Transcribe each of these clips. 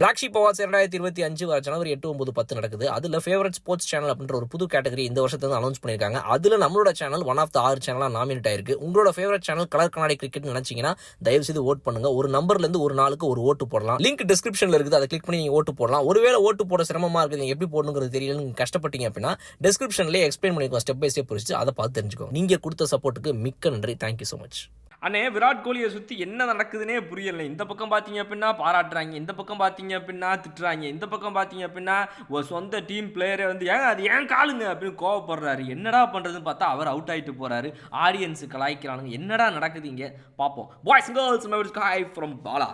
Black sheep awards இரண்டாயிரத்தி இருபத்தி அஞ்சு வர ஜனவரி எட்டு ஒன்பது பத்து நடக்குது. அதில் ஃபேவரட் ஸ்போர்ட்ஸ் சேனல் அப்படின்ற ஒரு புது கேட்டகரி இந்த வருஷத்துல வந்து அனௌன்ஸ் பண்ணியிருக்காங்க. அதில் நம்மளோட சேனல் ஒன் ஆஃப் த ஆறு சேனலாக நாமினேட் ஆயிருக்கு. உங்களோட ஃபேவரட் சேனல் கலர் கண்ணாடி கிரிக்கெட் நினைச்சீங்கன்னா தயவு செய்து ஓட் பண்ணுங்க. ஒரு நம்பர்லேருந்து ஒரு நாளுக்கு ஒரு ஓட்டு போடலாம். லிங்க் டிஸ்கிரிப்ஷனில் இருக்குது. அதை கிளிக் பண்ணி நீங்கள் ஓட்டு போடலாம். ஒருவேளை ஓட்டு போட சிரமமா இருக்குது. நீங்கள் எப்படி போடணுங்கிறது தெரியல. நீங்கள் கஷ்டப்பட்டீங்க அப்படின்னா டிஸ்கிரிப்ஷன்லேயே எக்ஸ்பிளைன் பண்ணிக்கோ ஸ்டெப் பை ஸ்டெப் பிடிச்சி அதை பார்த்து தெரிஞ்சுக்கோங்க. நீங்கள் கொடுத்த சப்போர்ட்டுக்கு மிக்க நன்றி. தேங்க்யூ ஸோ மச் அண்ணே விராட் கோலியை சுற்றி என்ன நடக்குதுன்னே புரியல. இந்த பக்கம் பார்த்தீங்க அப்படின்னா பாராட்டுறாங்க இந்த பக்கம் பார்த்தீங்க அப்படின்னா திட்டுறாங்க இந்த பக்கம் பார்த்தீங்க அப்படின்னா ஒரு சொந்த டீம் பிளேயரை வந்து ஏன் அது ஏன் காலுங்க அப்படின்னு கோவப்படுறாரு. என்னடா பண்ணுறதுன்னு பார்த்தா அவர் அவுட் ஆகிட்டு போகிறாரு ஆடியன்ஸு கலாய்க்கிறானுங்க என்னடா நடக்குது இங்கே? பார்ப்போம் boys girls hi from Bala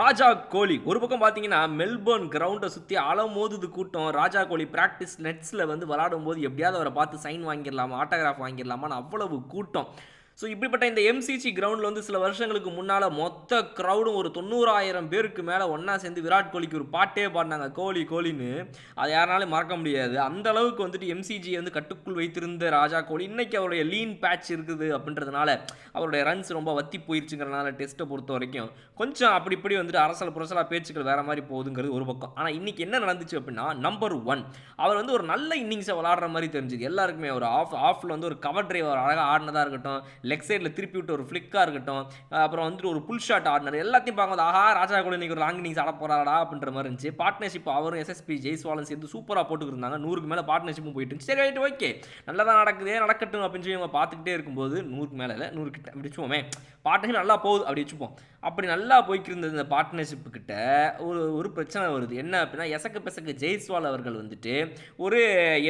Raja Kohli ஒரு பக்கம் பார்த்தீங்கன்னா மெல்போர்ன் கிரவுண்டை சுற்றி அலமோதுது கூட்டம். ராஜா கோலி ப்ராக்டிஸ் நெட்ஸில் வந்து விளாடும் போது எப்படியாவது அவரை பார்த்து சைன் வாங்கிடலாமா ஆட்டோகிராஃப் வாங்கிடலாமான்னு அவ்வளவு கூட்டம். ஸோ இப்படிப்பட்ட இந்த எம்சிசி கிரவுண்டில் வந்து சில வருஷங்களுக்கு முன்னால் மொத்த க்ரௌடும் ஒரு தொண்ணூறாயிரம் பேருக்கு மேலே ஒன்றா சேர்ந்து விராட் கோலிக்கு ஒரு பாட்டே பாடினாங்க. கோலி கோலின்னு. அதை யாராலும் மறக்க முடியாது. அந்த அளவுக்கு வந்துட்டு எம்சிஜியை வந்து கட்டுக்குள் வைத்திருந்த ராஜா கோலி இன்னைக்கு அவருடைய லீன் பேட்ச் இருக்குது அப்படின்றதுனால அவருடைய ரன்ஸ் ரொம்ப வத்தி போயிருச்சுங்கிறனால டெஸ்ட்டை பொறுத்த வரைக்கும் கொஞ்சம் அப்படி இப்படி வந்துட்டு அரசல் புரசலாக பேச்சுக்கள் வேறு மாதிரி போகுதுங்கிறது ஒரு பக்கம். ஆனால் இன்றைக்கி என்ன நடந்துச்சு அப்படின்னா நம்பர் ஒன் அவர் வந்து ஒரு நல்ல இன்னிங்ஸை விளாடுற மாதிரி தெரிஞ்சுது. எல்லாருக்குமே ஒரு ஆஃப் ஆஃபில் வந்து ஒரு கவர் டிரைவர் அழகாக ஆடினதாக இருக்கட்டும் லெக் சைடில் திருப்பி விட்டு ஒரு ஃப்ளிக்காக இருக்கட்டும் அப்புறம் வந்துட்டு ஒரு புல் ஷாட் ஆடினார். எல்லாத்தையும் பார்க்கும்போது ஆஹா ராஜா கூட இன்றைக்கி ஒரு லாங் இன்னிங்ஸ் ஆட போகிறாடா அப்படின்ற மாதிரி இருந்துச்சு. பார்ட்னர்ஷிப் அவரும் எஸ்எஸ்பி ஜெய்ஸ்வாலும் சேர்ந்து சூப்பராக போட்டுக்கிருந்தாங்க. நூறுக்கு மேலே பார்ட்னர்ஷிப்பும் போயிட்டு இருந்துச்சு. சரி ரைட் ஓகே நல்லா தான் நடக்குதே நடக்கட்டும் அப்படின்னு சொல்லி அவங்க பார்த்துக்கிட்டே இருக்கும்போது நூறுக்கு மேலே இல்லை நூறு கிட்ட அப்படி வச்சுப்போமே பார்ட்னர்ஷிப் நல்லா போகுது அப்படி வச்சுப்போம். அப்படி நல்லா போய்க்கிருந்தது இந்த பார்ட்னர்ஷிப்பு கிட்ட ஒரு ஒரு பிரச்சனை வருது. என்ன அப்படின்னா எசக்கு பெசக்கு ஜெய்ஸ்வால் அவர்கள் வந்துட்டு ஒரு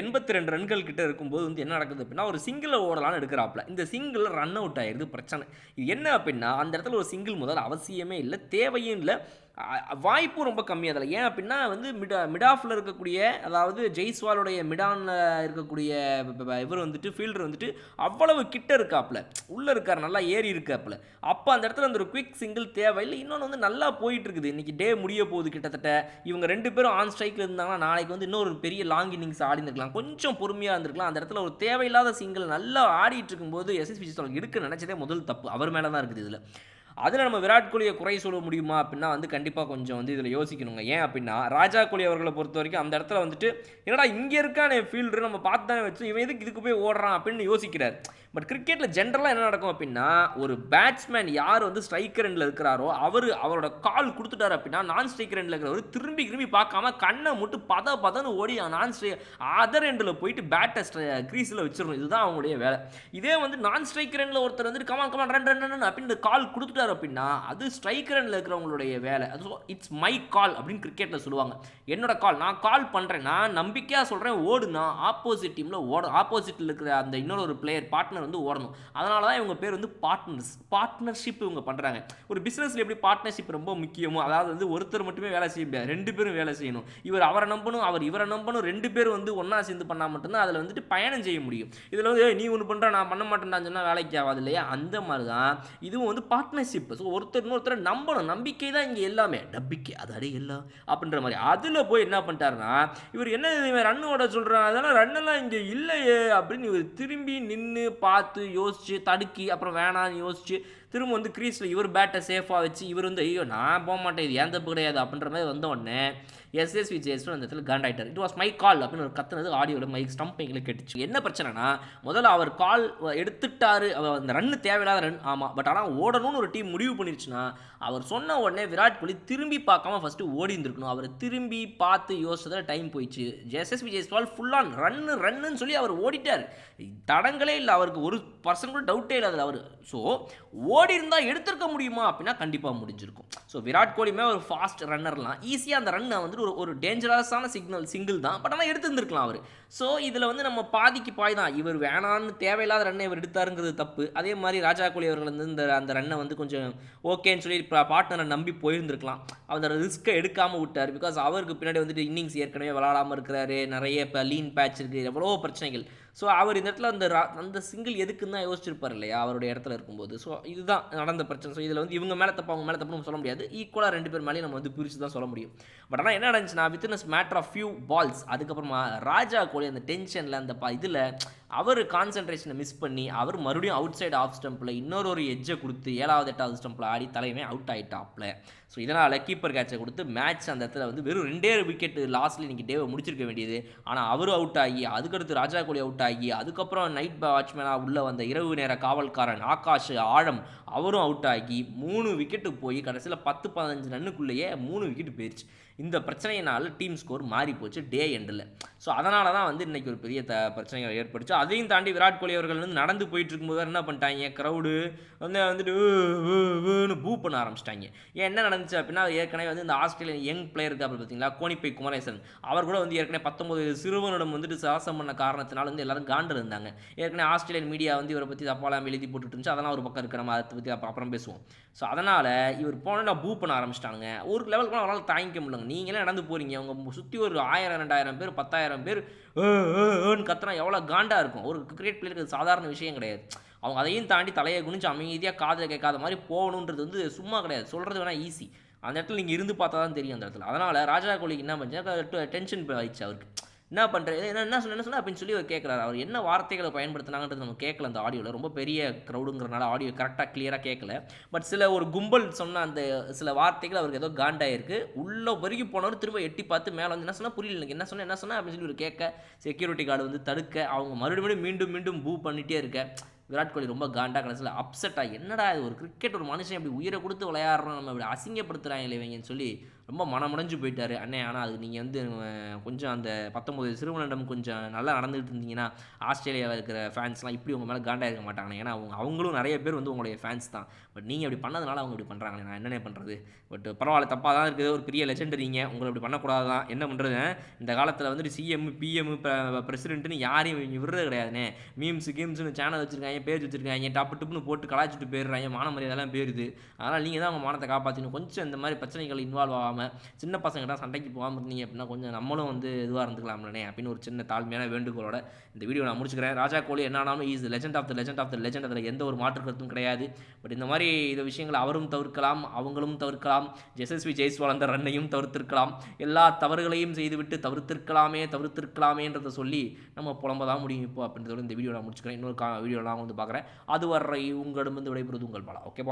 எண்பத்தி ரெண்டு ரன்கள் கிட்ட இருக்கும்போது வந்து என்ன நடக்குது அப்படின்னா ஒரு சிங்கிளை ஓடலாம்னு எடுக்கிறாப்ல இந்த சிங்கிள் ரன் அவுட் ஆயிடுது பிரச்சனை. இது என்ன அப்படின்னா அந்த இடத்துல ஒரு சிங்கிள் முதல் அவசியமே இல்லை தேவையும் இல்லை. வாய்ப்பும் ரொம்ப கம்மி அதில். ஏன் அப்படின்னா வந்து மிடா மிடாஃபில் இருக்கக்கூடிய அதாவது ஜெய்ஸ்வாலுடைய மிடானில் இருக்கக்கூடிய இவர் வந்துட்டு ஃபீல்டர் வந்துட்டு அவ்வளவு கிட்ட இருக்காப்புல. உள்ளே இருக்கார் நல்லா ஏறி இருக்காப்புல. அப்போ அந்த இடத்துல அந்த ஒரு குவிக் சிங்கிள் தேவையில்லை. இன்னொன்று வந்து நல்லா போயிட்டு இருக்குது இன்றைக்கி டே முடிய போகுது கிட்டத்தட்ட. இவங்க ரெண்டு பேரும் ஆன் ஸ்ட்ரைக்கில் இருந்தாங்கன்னா நாளைக்கு வந்து இன்னொரு பெரிய லாங் இன்னிங்ஸ் ஆடி கொஞ்சம் பொறுமையாக இருந்திருக்கலாம். அந்த இடத்துல ஒரு தேவையில்லாத சிங்கிள் நல்லா ஆடிட்டு இருக்கும்போது எஸ்எஸ்பி ஜெய்ஸ்வால் எடுக்க நினச்சதே முதல் தப்பு. அவர் மேலே தான் இருக்குது இதில். அதில் நம்ம விராட் கோலியை குறை சொல்ல முடியுமா அப்படின்னா வந்து கண்டிப்பாக கொஞ்சம் வந்து இதில் யோசிக்கணுங்க. ஏன் அப்படின்னா ராஜா கோலி அவர்களை பொறுத்த வரைக்கும் அந்த இடத்துல வந்துட்டு என்னடா இங்கே இருக்கான ஃபீல்டு நம்ம பார்த்து தானே வச்சு இவன் எதுக்கு இதுக்கு போய் ஓடுறான் அப்படின்னு யோசிக்கிறார். பட் கிரிக்கெட்டில் ஜென்ரலாக என்ன நடக்கும் அப்படின்னா ஒரு பேட்ஸ்மேன் யார் வந்து ஸ்ட்ரைக்கர் எண்டில் இருக்கிறாரோ அவர் அவரோட கால் கொடுத்துட்டாரு அப்படின்னா நான் ஸ்ட்ரைக்கர் எண்டில் இருக்கிறவர் திரும்பி திரும்பி பார்க்காம கண்ணை மட்டும் பத பதன்னு ஓடி நான் ஸ்ட்ரை அதர் எண்டில் போயிட்டு பேட்டை க்ரீஸில் வச்சிடணும். இதுதான் அவங்களுடைய வேலை. இதே வந்து நான் ஸ்ட்ரைக்கர் எண்டில் ஒருத்தர் வந்து come on come on run run run அப்படின்னு கால் கொடுத்துட்டாரு அப்படின்னா அது ஸ்ட்ரைக்கர் எண்டில் இருக்கிறவங்களுடைய வேலை. அது இட்ஸ் மை கால் அப்படின்னு கிரிக்கெட்டில் சொல்லுவாங்க. என்னோட கால் நான் கால் பண்ணுறேன் நான் நம்பிக்கையாக சொல்கிறேன் ஓடுனா ஆப்போசிட் டீமில் ஓட ஆப்போசிட்டில் இருக்கிற அந்த இன்னொரு பிளேயர் பார்ட்னர் வந்து ஓடணும். அதனால தான் இவங்க பேர் வந்து பார்ட்னர்ஸ் பார்ட்னர்ஷிப் இவங்க பண்ணுறாங்க ஒரு பிஸ்னஸில் எப்படி பார்ட்னர்ஷிப் ரொம்ப முக்கியமோ அதாவது வந்து ஒருத்தர் மட்டுமே வேலை செய்ய முடியாது ரெண்டு பேரும் வேலை செய்யணும். இவர் அவரை நம்பணும் அவர் இவரை நம்பணும் ரெண்டு பேரும் வந்து ஒன்றா சேர்ந்து பண்ணால் மட்டும்தான் அதில் வந்துட்டு பயணம் செய்ய முடியும். இதில் வந்து நீ ஒன்று பண்ணுற நான் பண்ண மாட்டேன்டான்னு சொன்னால் வேலைக்கு ஆகாது இல்லையா? அந்த மாதிரி தான் இதுவும் வந்து பார்ட்னர்ஷிப் ஸோ ஒருத்தர் இன்னொருத்தரை நம்பணும். நம்பிக்கை தான் இங்கே எல்லாமே. நம்பிக்கை அதாடே எல்லாம் அப்படின்ற மாதிரி. அதில் போய் என்ன பண்ணிட்டாருன்னா இவர் என்ன இவன் ரன் ஓட சொல்கிறான் அதெல்லாம் ரன்னெல்லாம் இங்கே இல்லையே அப்படின்னு இவர் திரும்பி நின்று பா பார்த்து யோசிச்சு தடுக்கி அப்புறம் வேணான்னு யோசிச்சு திரும்ப வந்து க்ரீஸில் இவர் பேட்டை சேஃபாக வச்சு இவர் வந்து ஐயோ நான் போக மாட்டேன் இது ஏன் தப்பு கிடையாது அப்படின்ற மாதிரி வந்த உடனே எஸ்எஸ்வி ஜெயஸ்வன் அந்த இடத்துல காண்டாயிட்டார் இட் வாஸ் மை கால் அப்படின்னு ஒரு கத்துனது ஆடியோட மைக் ஸ்டம்ப் எங்களுக்கு கேட்டுச்சு. என்ன பிரச்சனைனா முதல்ல அவர் கால் எடுத்துட்டாரு. அவர் அந்த ரன் தேவையில்லாத ரன் ஆமாம் பட் ஆனால் ஓடணும்னு ஒரு டீம் முடிவு பண்ணிருச்சுன்னா அவர் சொன்ன உடனே விராட் கோலி திரும்பி பார்க்காம ஃபஸ்ட்டு ஓடி இருந்திருக்கணும். அவர் திரும்பி பார்த்து யோசிச்சதில் டைம் போயிடுச்சு. எஸ்எஸ்வி ஜெயஸ்வால் ஃபுல்லான் ரன்னு ரன்னுன்னு சொல்லி அவர் ஓடிட்டார். தடங்களே இல்லை அவருக்கு ஒரு பர்சன் கூட டவுட்டே இல்லை அதில் அவர். ஸோ ஓ ஓடி இருந்தால் எடுத்திருக்க முடியுமா? அப்படின்னா கண்டிப்பாக முடிஞ்சிருக்கும். ஸோ விராட் கோலியுமே ஒரு ஃபாஸ்ட் ரன்னர்லாம் ஈஸியாக அந்த ரன்னை வந்துட்டு ஒரு ஒரு டேஞ்சரஸான சிக்னல் சிங்கிள் தான். பட் ஆனால் எடுத்துருந்துருக்கலாம் அவர். ஸோ இதில் வந்து நம்ம பாதிக்கு பாய் தான். இவர் வேணான்னு தேவையில்லாத ரன்னை இவர் எடுத்தாருங்கிறது தப்பு. அதே மாதிரி ராஜா கோலி அவர்கள் வந்து இந்த அந்த ரன்னை வந்து கொஞ்சம் ஓகேன்னு சொல்லி பார்ட்னரை நம்பி போயிருந்திருக்கலாம். அந்த ரிஸ்க்கை எடுக்காமல் விட்டார். பிகாஸ் அவருக்கு பின்னாடி வந்துட்டு இன்னிங்ஸ் ஏற்கனவே விளாடாமல் இருக்கிறாரு. நிறைய இப்போ லீன் பேட்ச் இருக்குது எவ்வளோ பிரச்சனைகள். ஸோ அவர் இந்த இடத்துல அந்த ரா- அந்த சிங்கிள் எதுக்குன்னு தான் யோசிச்சிருப்பார் இல்லையா? அவருடைய இடத்துல இருக்கும்போது. ஸோ இதுதான் நடந்த பிரச்சனை. ஸோ இதில் வந்து இவங்க மேலே தப்பு அவங்க மேலே தப்புன்னு சொல்ல முடியாது. ஈக்குவலாக ரெண்டு பேர் மேலேயும் நம்ம வந்து பிரித்து தான் சொல்ல முடியும். பட் ஆனால் என்ன நடந்துச்சுன்னா within matter of few balls அதுக்கப்புறமா ராஜா கோலி அந்த டென்ஷனில் அந்த ப இதில் அவர் கான்சென்ட்ரேஷனை மிஸ் பண்ணி அவர் மறுபடியும் அவுட் சைடு ஆஃப் ஸ்டம்பில் இன்னொரு ஒரு எஜ்ஜை கொடுத்து ஏழாவது எட்டாவது ஸ்டம்பில் ஆடி தலைவன் அவுட் ஆகிட்டாப்ல ஸோ இதனால் கீப்பர் கேட்சை கொடுத்து மேட்ச் அந்த இடத்துல வந்து வெறும் ரெண்டே விக்கெட் லாஸ்ட்ல இன்னைக்கு டேவை முடிச்சிருக்க வேண்டியது. ஆனால் அவரும் அவுட் ஆகி அதுக்கடுத்து ராஜா கோலி அவுட் ஆகி அதுக்கப்புறம் நைட் வாட்ச்மேனாக உள்ள வந்த இரவு நேர காவல்காரன் ஆகாஷ் ஆழம் அவரும் அவுட் ஆகி மூணு விக்கெட்டு போய் கடைசியில் பத்து பதினஞ்சு ரன்னுக்குள்ளேயே மூணு விக்கெட் போயிடுச்சு இந்த பிரச்சனையினால் டீம் ஸ்கோர் மாறி போச்சு டே எண்டில் ஸோ அதனால தான் வந்து இன்றைக்கி ஒரு பெரிய த பிரச்சனைகள் ஏற்பட்டுச்சு அதையும் தாண்டி விராட் கோலி அவர்கள் வந்து நடந்து போயிட்டு இருக்கும்போது என்ன பண்ணிட்டாங்க? க்ரௌடு வந்து வந்துட்டு பூ பண்ண ஆரம்பிச்சிட்டாங்க. ஏன் என்ன நடந்துச்சு அப்படின்னா ஏற்கனவே வந்து இந்த ஆஸ்திரேலியன் யங் பிளேயர் இருக்காரு பார்த்தீங்களா கோனிப்பை குமரேசன். அவர் கூட வந்து ஏற்கனவே பத்தொம்பது சிறுவனிடம் வந்துட்டு சாசம் பண்ண காரணத்தினால வந்து எல்லாரும் காண்டு இருந்தாங்க. ஏற்கனவே ஆஸ்திரேலியன் மீடியா வந்து இவரை பற்றி தப்பாலாம் எழுதி போட்டுட்டு இருந்துச்சு. அதெல்லாம் ஒரு பக்கம் இருக்கு நம்ம அதை பற்றி அப்புறம் பேசுவோம். ஸோ அதனால் இவர் போனால் பூ பண்ண ஆரம்பிச்சிட்டாங்க ஒரு லெவலுக்கு அவரால் தாங்கிக்க முடியலங்க. நீங்களே நடந்து போகிறீங்க அவங்க சுற்றி ஒரு ஆயிரம் ரெண்டாயிரம் பேர் பத்தாயிரம் பேர் ஏன்னு கத்துனா எவ்வளோ காண்டாக இருக்கும்? ஒரு கிரிக்கெட் பிளேயருக்கு அது சாதாரண விஷயம் கிடையாது. அவங்க அதையும் தாண்டி தலையை குனிஞ்சு அமைதியாக காதில் கேட்காத மாதிரி போகணுன்றது வந்து சும்மா கிடையாது. சொல்கிறது வேணால் ஈஸி அந்த இடத்துல நீங்கள் இருந்து பார்த்தா தான் தெரியும் அந்த இடத்துல. அதனால் ராஜா கோலிக்கு என்ன பண்ணுச்சு டென்ஷன் ஆயிடுச்சு அவருக்கு. என்ன பண்ணுறது என்ன என்ன சொன்ன என்ன சொன்ன அப்படின்னு சொல்லி அவர் கேட்குறாரு அவர் என்ன வார்த்தைகளை பயன்படுத்தினாங்கன்றது நம்ம கேட்கல அந்த ஆடியோவில் ரொம்ப பெரிய க்ரௌடுங்கிறனால ஆடியோ கரெக்டாக கிளியராக கேட்கல பட் சில ஒரு கும்பல் சொன்ன அந்த சில வார்த்தைகள் அவருக்கு ஏதோ காண்டாயிருக்கு. உள்ளே வரைக்கும் போனவர் திரும்ப எட்டி பார்த்து மேலே வந்து என்ன சொன்னால் புரியல எனக்கு என்ன சொன்னால் என்ன சொன்னால் அப்படின்னு சொல்லி ஒரு கேட்க செக்யூரிட்டி கார்டு வந்து தடுக்க அவங்க மறுபடியும் மீண்டும் மீண்டும் பூ பண்ணிகிட்டே இருக்க. விராட் கோலி ரொம்ப காண்டா கடைசியில் அப்செட்டாக என்னடா இது? ஒரு கிரிக்கெட் ஒரு மனுஷன் இப்படி உயிரை கொடுத்து விளையாடுறோம் நம்ம இப்படி அசிங்கப்படுத்துகிறாங்க இவங்கன்னு சொல்லி ரொம்ப மனமுடைஞ்சு போயிட்டாரு. அண்ணே ஆனால் அது நீங்கள் வந்து கொஞ்சம் அந்த பத்தொம்பது சிறுவனிடம் கொஞ்சம் நல்லா நடந்துகிட்டு இருந்தீங்கன்னா ஆஸ்திரேலியாவில் இருக்கிற ஃபேன்ஸ்லாம் இப்படி உங்கள் மேலே காண்டாக இருக்க மாட்டாங்க ஏன்னா அவங்க அவங்களும் நிறைய பேர் வந்து உங்களுடைய ஃபேன்ஸ் தான். பட் நீங்கள் இப்படி பண்ணதுனால அவங்க இப்படி பண்ணுறாங்களே நான் என்னென்ன பண்ணுறது பட் பரவாயில்ல தப்பாக தான் இருக்குது. ஒரு பெரிய லெஜெண்ட் நீங்கள் உங்களை இப்படி பண்ணக்கூடாது தான் என்ன பண்ணுறது இந்த காலத்தில் வந்துட்டு சிஎம் பிஎம் பிரசிடென்ட்னு யாரையும் விடுறது கிடையாதுண்ணே. மீம்ஸ் கேம்ஸ்னு சேனல் வச்சுருக்காங்க பேஜ் வச்சுருக்காங்க டப்பு டுப்புன்னு போட்டு கலாச்சிட்டு போயிடுறாங்க. மான மரியாதைலாம் அதனால் நீங்கள் தான் உங்கள் மானத்தை காப்பாற்றணும் கொஞ்சம் இந்த மாதிரி பிரச்சனைகள் இன்வால்வ் ஆகாமல் சின்ன பசங்கிட்ட சண்டைக்கு போகாமல் இருந்தீங்க அப்படின்னா கொஞ்சம் நம்மளும் வந்து இதுவாக இருந்துக்கலாம்லனே அப்படின்னு ஒரு சின்ன தாழ்மையான வேண்டுகோளோட இந்த வீடியோ நான் முடிச்சுக்கிறேன். ராஜா கோலி என்னாலும் is legend of the legend of the legend அதில் எந்த ஒரு மாற்று கருத்தும் கிடையாது. பட் இந்த மாதிரி இந்த விஷயங்களை அவரும் தவிர்க்கலாம் அவங்களும் தவிர்க்கலாம். ஜெசஸ்வி ஜெய்ஸ்வால் அந்த ரன்னையும் தவிர்த்திருக்கலாம். எல்லா தவறுகளையும் செய்துவிட்டு தவிர்த்திருக்கலாமே தவிர்த்திருக்கலாமேன்றதை சொல்லி நம்ம புலம்ப தான் முடியும் இப்போ அப்படின்றதோட இந்த வீடியோ நான் முடிச்சுக்கிறேன். இன்னொரு கா வீடியோலாம் வந்து பார்க்குறேன். அதுவரை உங்களிடமிருந்து விடைபெறுவது உங்கள் பாலா. Okay bye